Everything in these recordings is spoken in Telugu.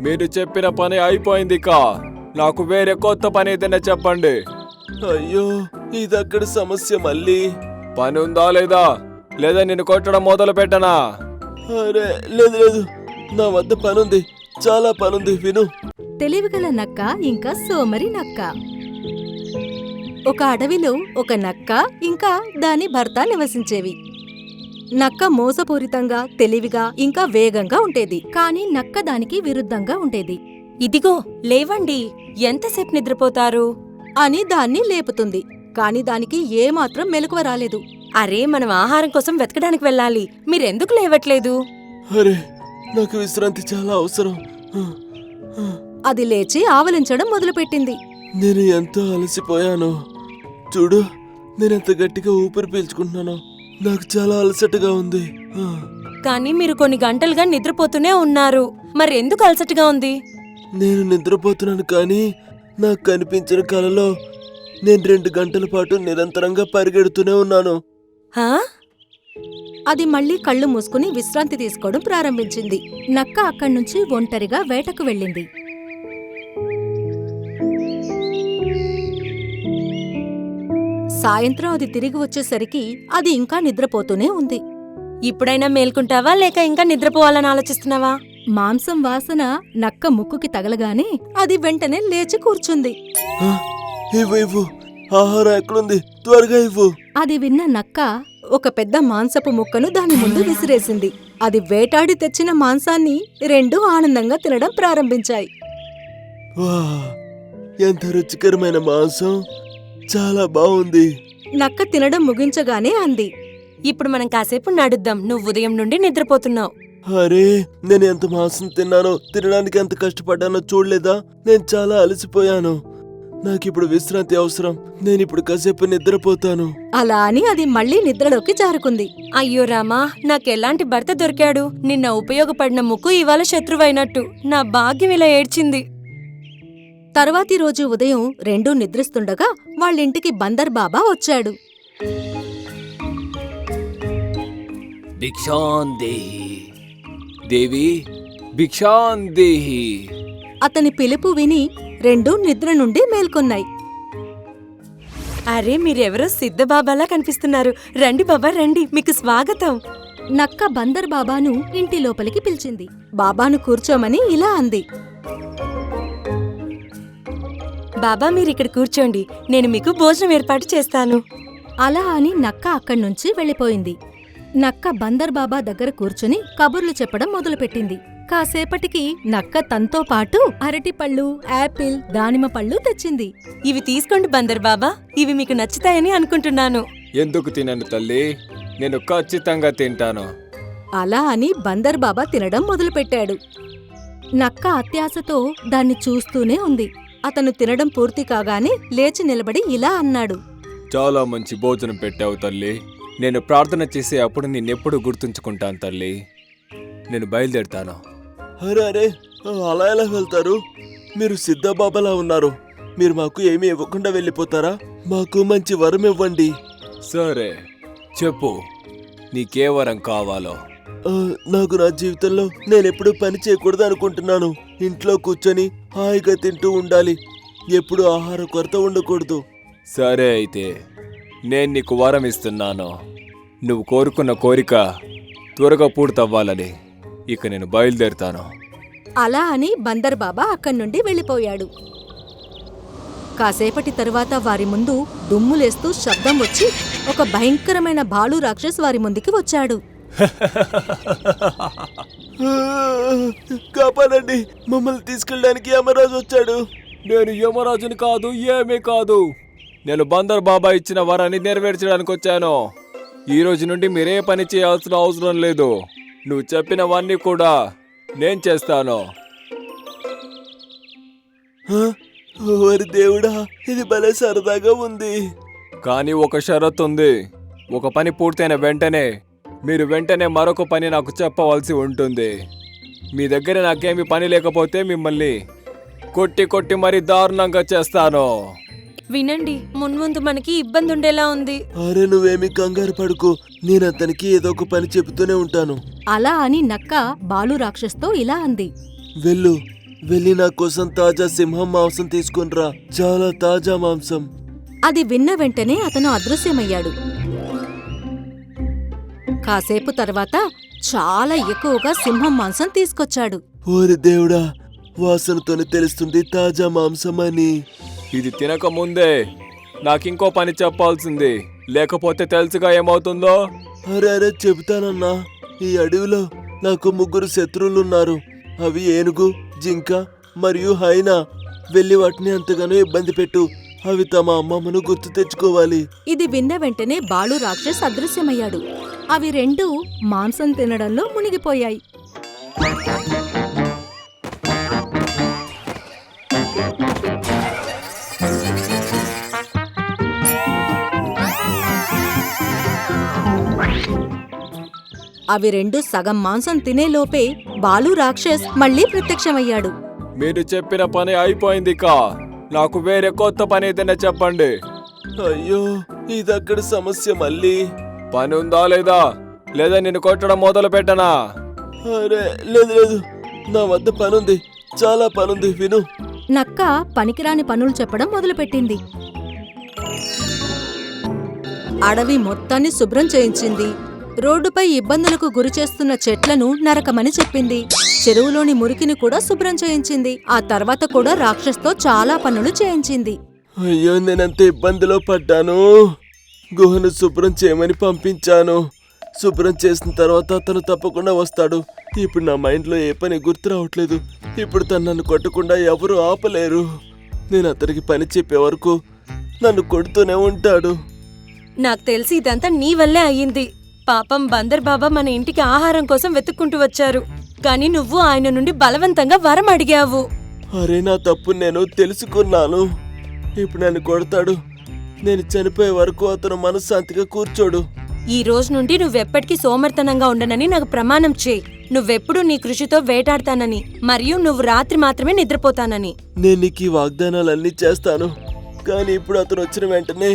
మీరు చెప్పిన పని అయిపోయింది కా నాకు వేరే కొత్త పని ఏదైనా చెప్పండి. అయ్యో ఇదక్కడ సమస్య మళ్ళీ. పని ఉందా లేదా? లేదా నిన్ను కొట్టడం మొదలు పెట్టనా? అరే లేదు లేదు. నా వద్ద పనుంది చాలా పనుంది విను. తెలివిగల నక్క ఇంకా సోమరి నక్క. ఒక అడవిలో ఒక నక్క ఇంకా దాని భర్త నివసించేవి. నక్క మోసపూరితంగా తెలివిగా ఇంకా వేగంగా ఉండేది. కాని నక్క దానికి విరుద్ధంగా ఉండేది. ఇదిగో లేవండి. ఎంతసేపు నిద్రపోతారు? అని దాన్ని లేపుతుంది. కాని దానికి ఏమాత్రం మెలకువ రాలేదు. అరే మనం ఆహారం కోసం వెతకడానికి వెళ్ళాలి. మీరెందుకు లేవట్లేదు? అరే నాకు విశ్రాంతి చాలా అవసరం. అది లేచి ఆవలించడం మొదలుపెట్టింది. నేను ఎంతో అలసిపోయాను. చూడు నేనెంత గట్టిగా ఊపిరి పీల్చుకుంటున్నాను. నాకు చాలా అలసటగా ఉంది. కానీ మీరు కొన్ని గంటలుగా నిద్రపోతూనే ఉన్నారు. మరి ఎందుకు అలసటగా ఉంది? నేను నిద్రపోతున్నాను కానీ నాకు కనిపించిన కలలో నేను రెండు గంటల పాటు నిరంతరంగా పరిగెడుతూనే ఉన్నాను. హా? అది మళ్ళీ కళ్ళు మూసుకుని విశ్రాంతి తీసుకోవడం ప్రారంభించింది. నక్క అక్కడ్నుంచి ఒంటరిగా వేటకు వెళ్ళింది. సాయంత్రం అది తిరిగి వచ్చేసరికి అది ఇంకా నిద్రపోతూనే ఉంది. ఇప్పుడైనా మేల్కుంటావా లేక ఇంకా నిద్రపోవాలని ఆలోచిస్తున్నావా? మాంసం వాసన నక్క ముక్కుకి తగలగానే అది వెంటనే లేచి కూర్చుంది. ఆ, ఇవ్వు ఇవ్వు. ఆహారం ఎక్కడుంది? త్వరగా ఇవ్వు. అది విన్న నక్క ఒక పెద్ద మాంసపు ముక్కను దాని ముందు విసిరేసింది. అది వేటాడి తెచ్చిన మాంసాన్ని రెండూ ఆనందంగా తినడం ప్రారంభించాయి. ఎంత రుచికరమైన మాంసం. చాలా బాగుంది. నక్క తినడం ముగించగానే అంది. ఇప్పుడు మనం కాసేపు నడుద్దాం. నువ్వు ఉదయం నుండి నిద్రపోతున్నావు. అరే నేను ఎంత మాంసం తిన్నానో తినడానికి ఎంత కష్టపడ్డానో చూడలేదా? నేను చాలా అలసిపోయాను. నాకిప్పుడు విశ్రాంతి అవసరం. నేను ఇప్పుడు కాసేపు నిద్రపోతాను. అలా అని అది మళ్ళీ నిద్రలోకి జారుకుంది. అయ్యో రామా నాకెలాంటి భర్త దొరికాడు? నిన్న ఉపయోగపడిన ముక్కు ఇవాళ శత్రువైనట్టు. నా భాగ్యం ఇలా ఏడ్చింది. తర్వాతి రోజు ఉదయం రెండూ నిద్రిస్తుండగా వాళ్ళింటికి బందర్ బాబా వచ్చాడు. భిక్షాందేహి. దేవి భిక్షాందేహి. అతని పిలుపు విని రెండూ నిద్ర నుండి మేల్కొన్నాయి. అరే మీరెవరో సిద్ధబాబాలా కనిపిస్తున్నారు. రండి బాబా రండి. మీకు స్వాగతం. నక్క బందర్ బాబాను ఇంటి లోపలికి పిలిచింది. బాబాను కూర్చోమని ఇలా అంది. బాబా మీరిక్కడ కూర్చోండి. నేను మీకు భోజనం ఏర్పాటు చేస్తాను. అలా అని నక్క అక్కడ్నుంచి వెళ్ళిపోయింది. నక్క బందర్ బాబా దగ్గర కూర్చుని కబుర్లు చెప్పడం మొదలుపెట్టింది. కాసేపటికి నక్క తనతో పాటు అరటిపళ్ళు యాపిల్ దానిమ్మ పళ్ళు తెచ్చింది. ఇవి తీసుకోండి బందర్ బాబా. ఇవి మీకు నచ్చుతాయని అనుకుంటున్నాను. ఎందుకు తినను తల్లి? నేను ఖచ్చితంగా తింటాను. అలా అని బందర్ బాబా తినడం మొదలుపెట్టాడు. నక్క అత్యాశతో దాన్ని చూస్తూనే ఉంది. అతను తినడం పూర్తి కాగానే లేచి నిలబడి ఇలా అన్నాడు. చాలా మంచి భోజనం పెట్టావు తల్లి. నేను ప్రార్థన చేసే అప్పుడు నిన్నెప్పుడు గుర్తుంచుకుంటాను తల్లి. నేను బయలుదేరుతాను. అరే అరే అలా ఎలా వెళ్తారు? మీరు సిద్ధబాబాలా ఉన్నారు. మీరు మాకు ఏమీ ఇవ్వకుండా వెళ్ళిపోతారా? మాకు మంచి వరం ఇవ్వండి. సరే చెప్పు. నీకే వరం కావాలో? ఆ, నాకు నా జీవితంలో నేను ఎప్పుడూ పని చేయకూడదు అనుకుంటున్నాను. ఇంట్లో కూర్చొని హాయిగా తింటూ ఉండాలి. ఎప్పుడు ఆహార కొరత ఉండకూడదు. సరే అయితే నేను నీకు వరం ఇస్తున్నాను. నువ్వు కోరుకున్న కోరిక త్వరగా పూర్తవ్వాలని ఇక నేను బయలుదేరుతాను. అలా అని బందర్ బాబా అక్కడి నుండి వెళ్ళిపోయాడు. కాసేపటి తరువాత వారి ముందు దుమ్ములేస్తూ శబ్దం వచ్చి ఒక భయంకరమైన భాలు రాక్షస్ వారి ముందుకి వచ్చాడు. కాపాడండి. మమ్మల్ని తీసుకెళ్ళడానికి యమరాజు వచ్చాడు. నేను యమరాజుని కాదు ఏమీ కాదు. నేను బందర్ బాబా ఇచ్చిన వరాన్ని నెరవేర్చడానికి వచ్చాను. ఈ రోజు నుండి మీరే పని చేయాల్సిన అవసరం లేదు. నువ్వు చెప్పినవన్నీ కూడా నేను చేస్తాను. ఓరి దేవుడా ఇది భలే సరదాగా ఉంది. కానీ ఒక షరత్ ఉంది. ఒక పని పూర్తయిన వెంటనే మీరు వెంటనే మరొక పని నాకు చెప్పవలసి ఉంటుంది. మీ దగ్గర నాకేమి పని లేకపోతే మిమ్మల్ని కొట్టి కొట్టి మరీ దారుణంగా చేస్తాను. వినండి మున్ముందు మనకి ఇబ్బంది ఉండేలా ఉంది. అరే నువ్వేమి కంగారు పడుకో. నేను అతనికి ఏదో ఒక పని చెబుతూనే ఉంటాను. అలా అని నక్క బాలు రాక్షస్తో ఇలా అంది. వెళ్ళు వెళ్ళి నా కోసం తాజా సింహం మాంసం తీసుకునిరా చాలా తాజా మాంసం. అది విన్న వెంటనే అతను అదృశ్యమయ్యాడు. కాసేపు తర్వాత చాలా ఎక్కువగా సింహం మాంసం తీసుకొచ్చాడు. ఓరి దేవుడా వాసనతోనే తెలుస్తుంది తాజా మాంసం అని. ఇది తినక ముందే నాకింకో పని చెప్పాల్సింది. లేకపోతే తెలుసుగా ఏమవుతుందో? అరే అరే చెబుతానన్నా. ఈ అడవిలో నాకు ముగ్గురు శత్రువులున్నారు. అవి ఏనుగు జింక మరియు హైనా. వెళ్ళి వాటిని అంతగానో ఇబ్బంది పెట్టు. అవి తమ అమ్మమ్మను గుర్తు తెచ్చుకోవాలి. ఇది విన్న వెంటనే బాలు రాక్షస్ అదృశ్యమయ్యాడు. అవి రెండు మాంసం తినడంలో మునిగిపోయాయి. అవి రెండు సగం మాంసం తినేలోపే బాలు రాక్షస్ మళ్ళీ ప్రత్యక్షమయ్యాడు. మీరు చెప్పిన పని అయిపోయింది కా. నాకు వేరే కొత్త పని ఏదైనా చెప్పండి. అయ్యో ఇదక్కడ సమస్య మళ్ళీ. పని ఉందా లేదా? లేదా నిన్ను కొట్టడం మొదలు పెట్టనా? అరే లేదు లేదు. నా వద్ద పనుంది. చాలా పనుంది. విను. నక్క పనికిరాని పనులు చెప్పడం మొదలుపెట్టింది. అడవి మొత్తాన్ని శుభ్రం చేయించింది. రోడ్డుపై ఇబ్బందులకు గురిచేస్తున్న చెట్లను నరకమని చెప్పింది. చెరువులోని మురికిని కూడా శుభ్రం చేయించింది. ఆ తర్వాత కూడా రాక్షస్తో చాలా పనులు చేయించింది. అయ్యో నేనంత ఇబ్బందిలో పడ్డాను? గుహను శుభ్రం చేయమని పంపించాను. శుభ్రం చేసిన తర్వాత అతను తప్పకుండా వస్తాడు. ఇప్పుడు నా మైండ్లో ఏ పని గుర్తు రావట్లేదు. ఇప్పుడు తను నన్ను కొట్టకుండా ఎవరు ఆపలేరు. నేను అతనికి పని చెప్పే వరకు నన్ను కొడుతూనే ఉంటాడు. నాకు తెలిసి ఇదంతా నీ వల్లే అయ్యింది. పాపం బందర్ బాబా మన ఇంటికి ఆహారం కోసం వెతుక్కుంటూ వచ్చారు. కానీ నువ్వు ఆయన నుండి బలవంతంగా వరం అడిగావు. అరే నా తప్పు నేను తెలుసుకున్నాను. ఇప్పుడు నన్ను కొడతాడు. నేను చనిపోయే వరకు అతను మనశ్శాంతిగా కూర్చోడు. ఈ రోజు నుండి నువ్వెప్పటికీ సోమర్తనంగా ఉండనని నాకు ప్రమాణం చేయి. నువ్వెప్పుడు నీ కృషితో వేటాడతానని మరియు నువ్వు రాత్రి మాత్రమే నిద్రపోతానని. నేను నీకు ఈ వాగ్దానాలన్నీ చేస్తాను. కానీ ఇప్పుడు అతను వచ్చిన వెంటనే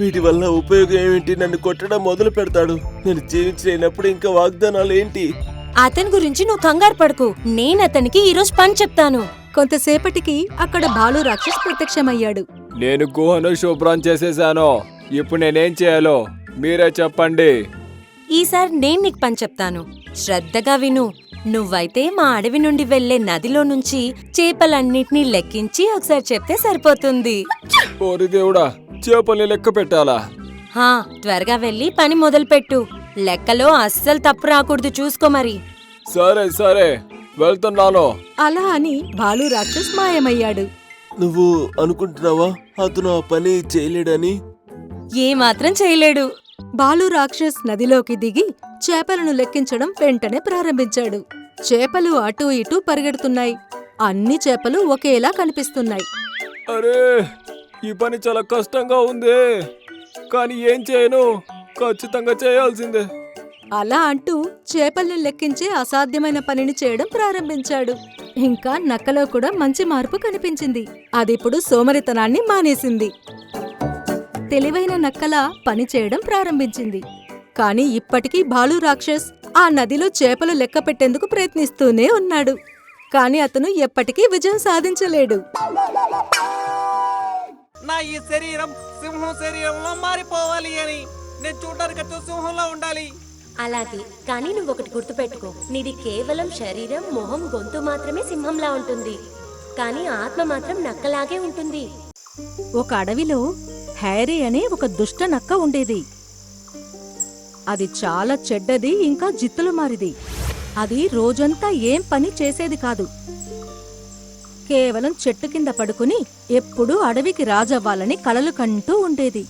వీటి వల్ల ఉపయోగం ఏమిటి? నన్ను కొట్టడం మొదలు పెడతాడు. నేను జీవించలేనప్పుడు ఇంకా వాగ్దానాలు ఏంటి? అతని గురించి నువ్వు కంగారు పడకు. నేను అతనికి ఈరోజు పని చెప్తాను. కొంతసేపటికి అక్కడ బాలు రాక్షస్ ప్రత్యక్షమయ్యాడు. నేను గుహను శుభ్రం చేసేసాను. ఇప్పుడు నేనేం చేయాలో మీరే చెప్పండి. ఈసారి నేను నీకు పని చెప్తాను. శ్రద్ధగా విను. నువ్వైతే మా అడవి నుండి వెళ్ళే నదిలో నుంచి చేపలన్నిటినీ లెక్కించి ఒకసారి చెప్తే సరిపోతుంది. ఓరి దేవుడా చేపల్ని లెక్క పెట్టాలా? హా త్వరగా వెళ్ళి పని మొదలుపెట్టు. లెక్కలో అస్సలు తప్పు రాకూడదు చూసుకో మరి. సరే సరే. వెళ్తున్నాను అలా అని బాలు రాక్షస్ మాయమయ్యాడు. నువ్వు అనుకుంటున్నావా? అతను ఆ పని చేయలేడని? ఏ మాత్రం చేయలేడు. బాలు రాక్షస్ నదిలోకి దిగి చేపలను లెక్కించడం వెంటనే ప్రారంభించాడు. చేపలు అటూ ఇటూ పరిగెడుతున్నాయి. అన్ని చేపలు ఒకేలా కనిపిస్తున్నాయి. అరే ఈ పని చాలా కష్టంగా ఉంది. కానీ ఏం చేయను? ఖచ్చితంగా చేయాల్సిందే. అలా అంటూ చేపల్ని లెక్కించే అసాధ్యమైన పనిని చేయడం ప్రారంభించాడు. ఇంకా నక్కలో కూడా మంచి మార్పు కనిపించింది. అదిప్పుడు సోమరితనాన్ని మానేసింది. తెలివైన నక్కల పని చేయడం ప్రారంభించింది. కానీ ఇప్పటికీ బాలు రాక్షస్ ఆ నదిలో చేపలు లెక్క పెట్టేందుకు ప్రయత్నిస్తూనే ఉన్నాడు. కాని అతను ఎప్పటికీ విజయం సాధించలేడు. నా ఈ శరీరం సింహం శరీరంలో మారిపోవాలి అని నేను చూడడానికి అచ్చం సింహంలో ఉండాలి. అలాగే కానీ నువ్వొకటి గుర్తుపెట్టుకో. నీది కేవలం శరీరం మొహం గొంతు మాత్రమే సింహంలా ఉంటుంది. కానీ ఆత్మ మాత్రం నక్కలాగే ఉంటుంది. ఒక అడవిలో హ్యారీ అనే ఒక దుష్ట నక్క ఉండేది. అది చాలా చెడ్డది ఇంకా జిత్తులు మారిది. అది రోజంతా ఏం పని చేసేది కాదు. కేవలం చెట్టు కింద పడుకుని ఎప్పుడూ అడవికి రాజవ్వాలని కలలు కంటూ ఉండేది.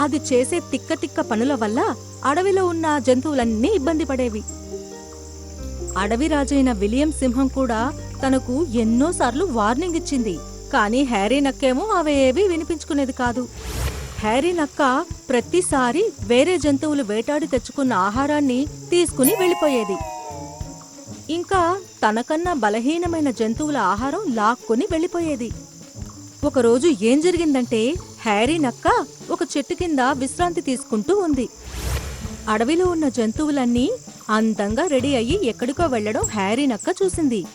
అది చేసే తిక్క తిక్క పనుల వల్ల అడవిలో ఉన్న జంతువులన్నీ ఇబ్బంది పడేవి. అడవి రాజైన విలియం సింహం కూడా తనకు ఎన్నోసార్లు వార్నింగ్ ఇచ్చింది. కానీ హ్యారీ నక్కేమో అవేవి వినిపించుకునేది కాదు. హ్యారీ నక్క ప్రతిసారి వేరే జంతువులు వేటాడి తెచ్చుకున్న ఆహారాన్ని తీసుకుని వెళ్ళిపోయేది. ఇంకా తనకన్నా బలహీనమైన జంతువుల ఆహారం లాక్కొని వెళ్ళిపోయేది. ఒకరోజు ఏం జరిగిందంటే హ్యారీ నక్క ఒక చెట్టు కింద విశ్రాంతి తీసుకుంటూ ఉంది. అడవిలో ఉన్న జంతువులన్నీ అందంగా రెడీ అయ్యి ఎక్కడికో వెళ్ళడం హ్యారీ నక్క చూసింది.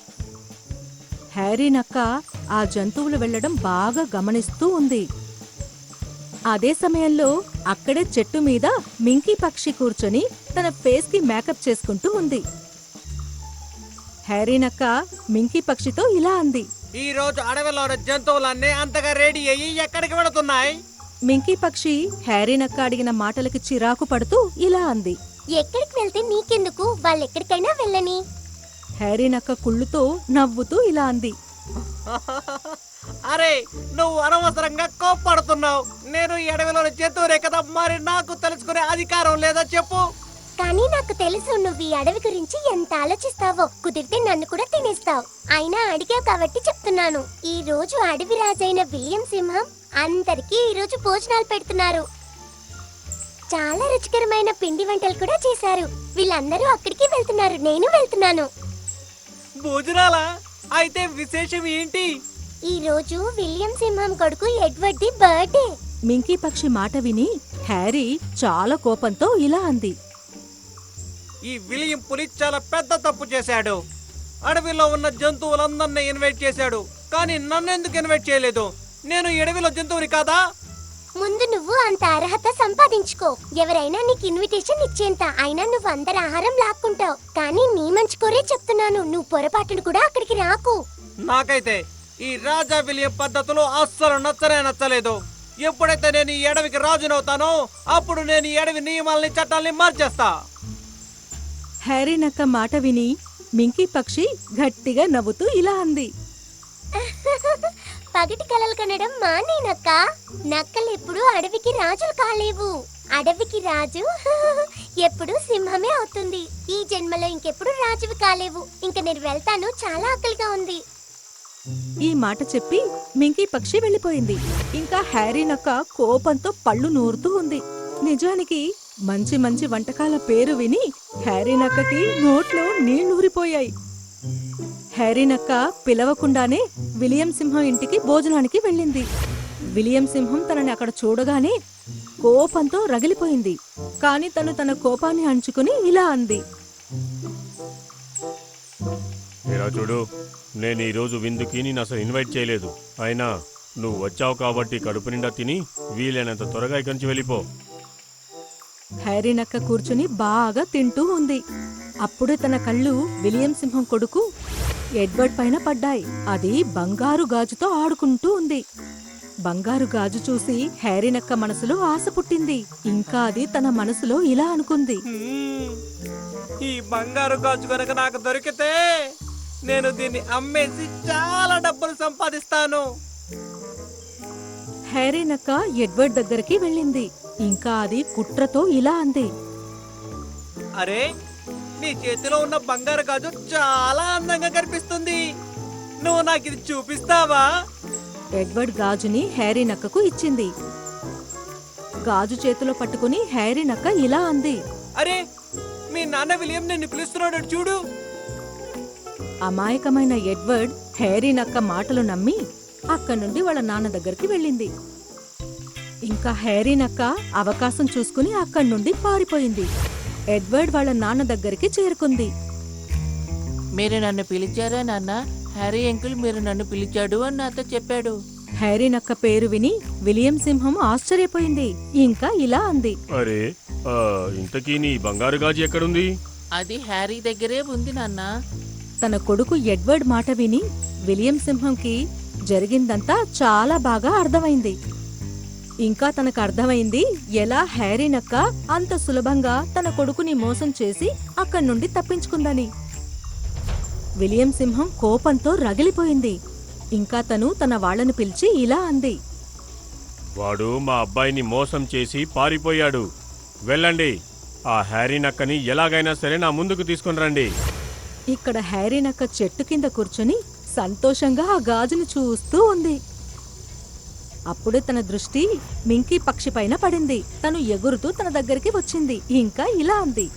హ్యారీ నక్క ఆ జంతువులు వెళ్ళడం బాగా గమనిస్తూ ఉంది. అదే సమయంలో అక్కడే చెట్టు మీద మింకీ పక్షి కూర్చొని తన ఫేస్కి మేకప్ చేసుకుంటూ ఉంది. హ్యారీ నక్క మింకీ పక్షితో ఇలా అంది. ఈ రోజు అడవిలోని జంతువులన్నీ అంతగా రెడీ అయ్యి ఎక్కడికి వెళుతున్నాయి? మింకీ పక్షి హ్యారీ నక్క అడిగిన మాటలకి చిరాకు పడుతూ ఇలా అంది. ఎక్కడికి వెళ్తే నీకెందుకు? వాళ్ళు ఎక్కడికైనా వెళ్ళని. హ్యారీ నక్క కుళ్ళుతో నవ్వుతూ ఇలా అంది. అరే నువ్వు అనవసరంగా కోప్పడుతున్నావు. నేను ఈ అడవిలోని జంతువులే కదా మరి నాకు తెలుసుకునే అధికారం లేదా చెప్పు. నాకు తెలుసు నువ్వు ఈ అడవి గురించి ఎంత ఆలోచిస్తావో. కుదిరితే నన్ను కూడా తినేస్తావు. అయినా అడిగావు కాబట్టి చెప్తున్నాను. ఈ రోజు అడవి రాజైన విలియం సింహం అందరికీ ఈ రోజు భోజనాలు పెడుతున్నారు. చాలా రుచికరమైన పిండి వంటలు కూడా చేశారు. వీళ్ళందరూ అక్కడికి వెళ్తున్నారు. నేను వెళ్తున్నాను. భోజనాలా? అయితే విశేషం ఏంటి? ఈ రోజు విలియం సింహం కొడుకు ఎడ్వర్డ్ ది బర్త్డే. మింకీ పక్షి మాట విని హ్యారీ చాలా కోపంతో ఇలా అంది. ఈ విలియం చాలా పెద్ద తప్పు చేశాడు. అడవిలో ఉన్న జంతువులందరినీ ఇన్వైట్ చేశాడు. కానీ నన్ను ఎందుకు ఇన్వైట్ చేయలేదు? నేను అడవిలో జంతువుని కాదా? ముందు నువ్వు అంత అర్హత సంపాదించుకో. ఎవరైనా నీకు ఇన్విటేషన్ ఇచ్చేంత అయినా నువ్వు అందరి ఆహారం లాక్కుంటావు. కానీ నీ మంచి కోరే చెప్తున్నాను. నువ్వు పొరపాటును కూడా అక్కడికి రాకు. నాకైతే ఈ రాజా విలియం పద్ధతులు అస్సలు నచ్చనే నచ్చలేదు. ఎప్పుడైతే నేను ఈ అడవికి రాజునవుతానో అప్పుడు నేను ఈ అడవి నియమాల్ని చట్టాల్ని మార్చేస్తా. హ్యారీ నక్క మాట విని మింకీ పక్షి గట్టిగా నవ్వుతూ ఇలా అంది. పగటి కలలు కనడం మానే నక్క. నక్కలు ఎప్పుడు అడవికి రాజులు కాలేవు. అడవికి రాజు ఎప్పుడు సింహమే అవుతుంది. ఈ జన్మలో ఇంకెప్పుడు రాజువి కాలేవు. ఇంక నేను వెళ్తాను. చాలా ఆకలిగా ఉంది. ఈ మాట చెప్పి మింకీ పక్షి వెళ్ళిపోయింది. ఇంకా హ్యారీ నక్క కోపంతో పళ్ళు నూరుతూ ఉంది. నిజానికి మంచి మంచి వంటకాల పేరు విని హ్యారీ నక్కకి నోట్లో నీళ్ళూరిపోయాయి. హ్యారీ నక్క పిలవకుండానే విలియం సింహం ఇంటికి భోజనానికి వెళ్ళింది. విలియం సింహం తనని అక్కడ చూడగానే కోపంతో రగిలిపోయింది. కాని తను తన కోపాన్ని అంచుకుని ఇలా అంది. ఇలా చూడు నేను ఈరోజు విందుకి నేను అసలు ఇన్వైట్ చేయలేదు. అయినా నువ్వు వచ్చావు కాబట్టి కడుపు నిండా తిని వీలైనంత త్వరగా ఇక్కడి నుంచి వెళ్ళిపో. హ్యారీ నక్క కూర్చుని బాగా తింటూ ఉంది. అప్పుడే తన కళ్ళు విలియం సింహం కొడుకు ఎడ్వర్డ్ పైన పడ్డాయి. అది బంగారు గాజుతో ఆడుకుంటూ ఉంది. బంగారు గాజు చూసి హ్యారీ నక్క మనసులో ఆశ పుట్టింది. ఇంకా అది తన మనసులో ఇలా అనుకుంది. ఈ బంగారు గాజు కనుక నాకు దొరికితే నేను దీన్ని అమ్మేసి చాలా డబ్బులు సంపాదిస్తాను. హ్యారీ నక్క ఎడ్వర్డ్ దగ్గరికి వెళ్ళింది. ఇంకా అది కుట్రతో ఇలా అంది. అరే నీ చేతిలో ఉన్న బంగారు గాజు చాలా అందంగా కనిపిస్తుంది. నువ్వు నాకు ఇది చూపిస్తావా? ఎడ్వర్డ్ గాజుని హ్యారీ నక్కకు ఇచ్చింది. గాజు చేతిలో పట్టుకుని హ్యారీ నక్క ఇలా అంది. అరే మీ నాన్న విలియం నిన్ను పిలుస్తున్నాడు చూడు. అమాయకమైన ఎడ్వర్డ్ హ్యారీ నక్క మాటలు నమ్మి అక్కడి నుండి వాళ్ళ నాన్న దగ్గరికి వెళ్ళింది. ఇంకా హ్యారీ నక్క అవకాశం చూసుకుని అక్కడి నుండి పారిపోయింది. ఎడ్వర్డ్ వాళ్ళ నాన్న దగ్గరికి చేరుకుంది. మీరు నన్ను పిలిచారా నాన్న? హ్యారీ అంకుల్ మీరు నన్ను పిలిచాడు అని నాతో చెప్పాడు. హ్యారీ నక్క పేరు విని విలియం సింహం ఆశ్చర్యపోయింది. ఇంకా ఇలా అంది. అరే ఆ, ఇంతకీ నీ బంగారు గాజు ఎక్కడుంది? అది హ్యారీ దగ్గరే ఉంది నాన్న. తన కొడుకు ఎడ్వర్డ్ మాట విని విలియం సింహంకి జరిగిందంతా చాలా బాగా అర్థమైంది. ఇంకా తనకు అర్థమైంది ఎలా హ్యారీ నక్క అంత సులభంగా తన కొడుకుని మోసం చేసి అక్కడి నుండి తప్పించుకుందని. విలియం సింహం కోపంతో రగిలిపోయింది. ఇంకా తను తన వాళ్ళని పిలిచి ఇలా అంది. వాడు మా అబ్బాయిని మోసం చేసి పారిపోయాడు. వెళ్ళండి. ఆ హ్యారీ నక్కని ఎలాగైనా సరే నా ముందుకు తీసుకొని రండి. ఇక్కడ హ్యారీ నక్క చెట్టు కింద కూర్చొని సంతోషంగా ఆ గాజును చూస్తూ ఉంది. అప్పుడే తన దృష్టి మింకీ పక్షి పైన పడింది. తను ఎగురుతూ తన దగ్గరికి వచ్చింది. ఇంకా ఇలా అంది.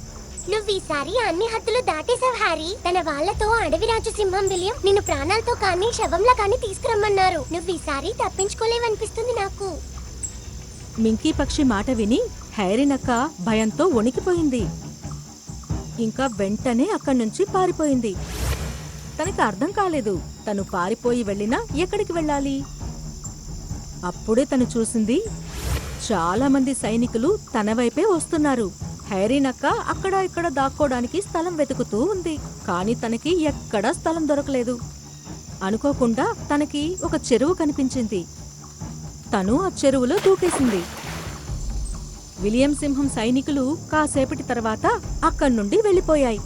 నువ్వు ఈసారి అన్ని హద్దులు దాటేశావు హ్యారీ తన వాళ్ళతో అడవి రాజు సింహం విలియం నిన్ను ప్రాణాలతో కానీ శవంలా కానీ తీసుకురమ్మన్నారు. నువ్వు ఈసారి తప్పించుకోలేవనిపిస్తుంది నాకు. మింకీ పక్షి మాట విని హ్యారీ నక్క భయంతో వణికిపోయింది. ఇంకా వెంటనే అక్కడి నుంచి పారిపోయింది. తనకి అర్థం కాలేదు. తను పారిపోయి వెళ్ళినా ఎక్కడికి వెళ్ళాలి? అప్పుడే తను చూసింది చాలా మంది సైనికులు తన వైపే వస్తున్నారు. హైరీనక్క అక్కడ ఇక్కడ దాక్కోడానికి స్థలం వెతుకుతూ ఉంది. కాని తనకి ఎక్కడా స్థలం దొరకలేదు. అనుకోకుండా తనకి ఒక చెరువు కనిపించింది. తను ఆ చెరువులో దూకేసింది. విలియం సింహం సైనికులు కాసేపటి తర్వాత అక్కడి నుండి వెళ్ళిపోయాయి.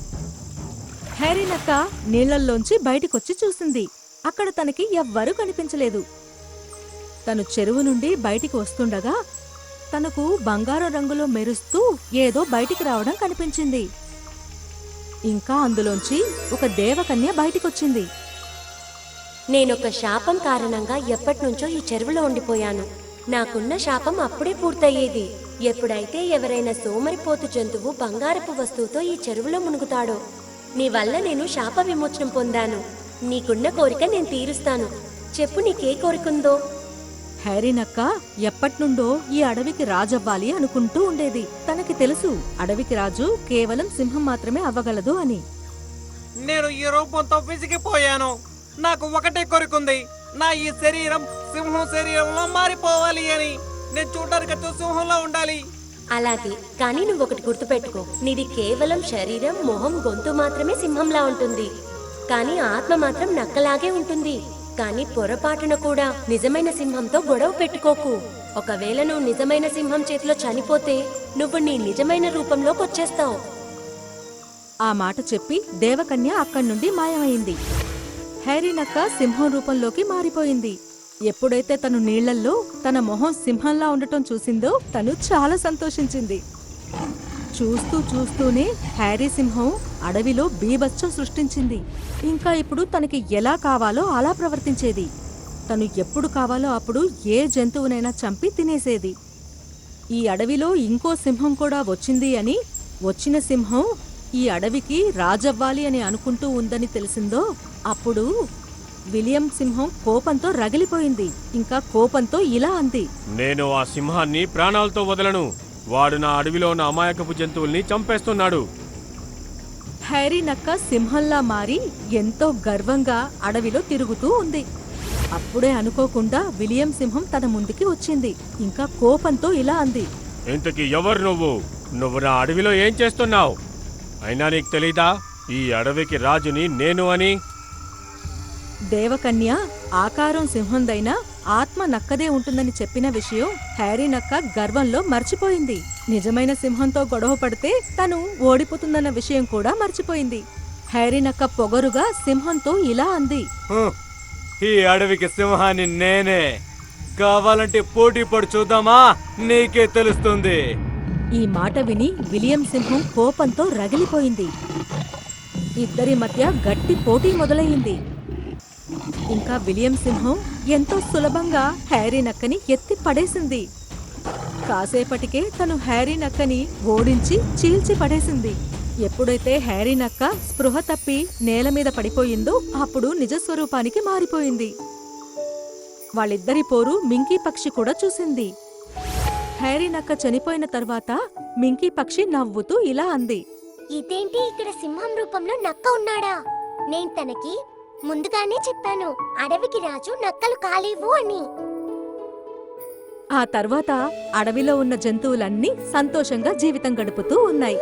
హైరీనక్క నీళ్ళల్లోంచి బయటికొచ్చి చూసింది. అక్కడ తనకి ఎవ్వరూ కనిపించలేదు. తను చెరువు నుండి బయటికి వస్తుండగా తనకు బంగారం రంగులో మెరుస్తూ ఏదో బయటికి రావడం కనిపించింది. ఇంకా అందులోంచి ఒక దేవకన్య బయటికొచ్చింది. నేనొక శాపం కారణంగా ఎప్పటినుంచో ఈ చెరువులో ఉండిపోయాను. నాకున్న శాపం అప్పుడే పూర్తయ్యేది. ఎప్పుడైతే ఎవరైనా సోమరిపోతు జంతువు బంగారపు వస్తువుతో ఈ చెరువులో మునుగుతాడో నీ వల్ల నేను శాప విమోచనం పొందాను. నీకున్న కోరిక నేను తీరుస్తాను. చెప్పు నీకే కోరికుందో? హ్యారీనక్క ఎప్పట్నుండో ఈ అడవికి రాజవ్వాలి అనుకుంటూ ఉండేది. తనకి తెలుసు అడవికి రాజు కేవలం సింహం మాత్రమే అవ్వగలదు అని. నేను ఈ రూపంతో విసిగిపోయాను నాకు ఒకటే కోరికుంది. నా ఈ శరీరం సింహం శరీరంలో మారిపోవాలి అని. నేను చూడడానికి సింహంలో ఉండాలి. అలాగే కానీ నువ్వు ఒకటి గుర్తుపెట్టుకో. నీది కేవలం శరీరం మొహం గొంతు మాత్రమే సింహంలా ఉంటుంది. కానీ ఆత్మ మాత్రం నక్కలాగే ఉంటుంది. కానీ పొరపాటున కూడా నిజమైన సింహంతో గొడవ పెట్టుకోకు. ఒకవేళ నువ్వు నిజమైన సింహం చేతిలో చనిపోతే నువ్వు నీ నిజమైన రూపంలోకి వచ్చేస్తావు. ఆ మాట చెప్పి దేవకన్య అక్కడి నుండి మాయమైంది. హ్యారీనక్క సింహం రూపంలోకి మారిపోయింది. ఎప్పుడైతే తను నీళ్ళల్లో తన మొహం సింహంలా ఉండటం చూసిందో తను చాలా సంతోషించింది. చూస్తూ చూస్తూనే హ్యారీ సింహం అడవిలో బీభత్సం సృష్టించింది. ఇంకా ఇప్పుడు తనకి ఎలా కావాలో అలా ప్రవర్తించేది. తను ఎప్పుడు కావాలో అప్పుడు ఏ జంతువునైనా చంపి తినేసేది. ఈ అడవిలో ఇంకో సింహం కూడా వచ్చింది అని వచ్చిన సింహం ఈ అడవికి రాజవ్వాలి అని అనుకుంటూ ఉందని తెలిసిందో అప్పుడు విలియం సింహం కోపంతో రగిలిపోయింది. ఇంకా కోపంతో ఇలా అంది. నేను ఆ సింహాన్ని ప్రాణాలతో వదలను. వాడు నా అడవిలో ఉన్న అమాయకపు జంతువుల్ని చంపేస్తున్నాడు. హ్యారీ నక్క సింహంలా మారి ఎంతో గర్వంగా అడవిలో తిరుగుతూ ఉంది. అప్పుడే అనుకోకుండా విలియం సింహం తన ముందుకి వచ్చింది. ఇంకా కోపంతో ఇలా అంది. ఇంతకీ ఎవరు నువ్వు? నువ్వు నా అడవిలో ఏం చేస్తున్నావు? అయినా నీకు తెలీదా? ఈ అడవికి రాజుని నేను అని? దేవకన్య ఆకారం సింహందైనా ఆత్మ నక్కదే ఉంటుందని చెప్పిన విషయం హ్యారీ నక్క గర్వంలో మర్చిపోయింది. నిజమైన సింహంతో గొడవ పడితే తను ఓడిపోతుందన్న విషయం కూడా మర్చిపోయింది. హ్యారీ నక్క పొగరుగా సింహంతో ఇలా అంది. ఈ అడవికి సింహాన్ని నేనే. కావాలంటే పోటీ పడి చూద్దామా? నీకే తెలుస్తుంది. ఈ మాట విని విలియం సింహం కోపంతో రగిలిపోయింది. ఇద్దరి మధ్య గట్టి పోటీ మొదలయ్యింది ఇంకా విలియం సింహం ఎంతో సులభంగా హ్యారీ నక్కని ఎత్తి పడేసింది. కాసేపటికే తను హ్యారీ నక్కని ఓడించి చీల్చి పడేసింది. ఎప్పుడైతే హ్యారీ నక్క స్పృహ తప్పి నేల మీద పడిపోయిందో అప్పుడు నిజస్వరూపానికి మారిపోయింది. వాళ్ళిద్దరి పోరు మింకీ పక్షి కూడా చూసింది. హ్యారీ నక్క చనిపోయిన తర్వాత మింకీ పక్షి నవ్వుతూ ఇలా అంది. ఇదేంటి ఇక్కడ సింహం రూపంలో నక్క ఉన్నాడా? నేను తనకి ముందుగానే చెప్పాను. అడవికి రాజు నక్కలు కాలేవు అని. ఆ తర్వాత అడవిలో ఉన్న జంతువులన్నీ సంతోషంగా జీవితం గడుపుతూ ఉన్నాయి.